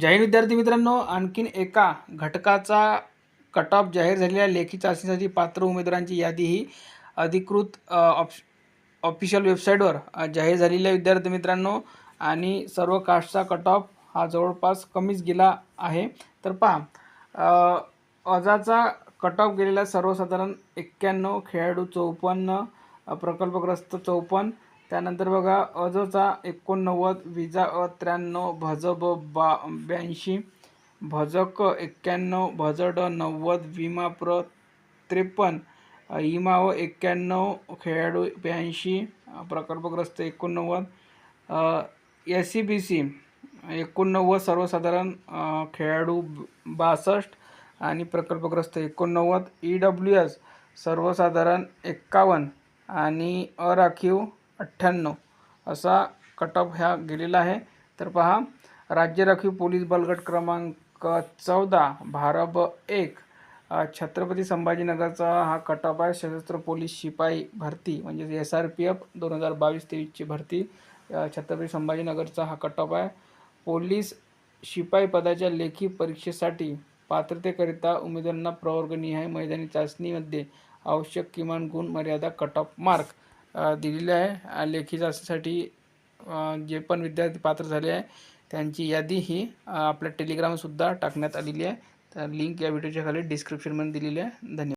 जाहीर विद्यार्थी मित्रांनो आणखीन एका घटकाचा कट ऑफ जाहीर झालेल्या लेखी चाचणीसाठी पात्र उमेदवारांची यादी ही अधिकृत ऑप ऑफिशियल वेबसाईटवर जाहीर झालेल्या विद्यार्थी मित्रांनो. आणि सर्व कास्टचा कट ऑफ हा जवळपास कमीच गेला आहे. तर पहा अजाचा कट ऑफ गेलेला सर्वसाधारण एक्क्याण्णव खेळाडू चौपन्न प्रकल्पग्रस्त चौपन्न त्यानंतर बघा अजचा एकोणनव्वद विजा अ त्र्याण्णव भज ब बा ब्याऐंशी भज क एक्क्याण्णव भज ड नव्वद विमा प्र त्रेपन्न इमाव इमा व एक्क्याण्णव खेळाडू ब्याऐंशी प्रकल्पग्रस्त एकोणनव्वद एस सी बी सी एकोणनव्वद सर्वसाधारण खेळाडू बासष्ट आणि प्रकल्पग्रस्त एकोणनव्वद ई डब्ल्यू एस सर्वसाधारण एक्कावन्न आणि अराखीव अठ्ठ्याण्णव असा कट ऑफ ह्या गेलेला आहे. तर पहा राज्य राखीव पोलीस बलगट क्रमांक चौदा भारब एक छत्रपती संभाजीनगरचा हा कट ऑफ आहे. सशस्त्र पोलीस शिपाई भरती म्हणजेच एस आर पी एफ दोन हजार बावीस तेवीसची भरती छत्रपती संभाजीनगरचा हा कट ऑफ आहे. पोलीस शिपाई पदाच्या लेखी परीक्षेसाठी पात्रतेकरिता उमेदवारांना प्रवर्गनिहाय मैदानी चाचणीमध्ये आवश्यक किमान गुण मर्यादा कट ऑफ मार्क दिलेले आहे. लेखी चाचणीसाठी जे पण विद्यार्थी पात्र झाले आहे त्यांची यादी ही आपल्या टेलिग्रामसुद्धा टाकण्यात आलेली आहे. तर लिंक या व्हिडिओच्या खाली डिस्क्रिप्शनमध्ये दिलेली आहे. धन्यवाद.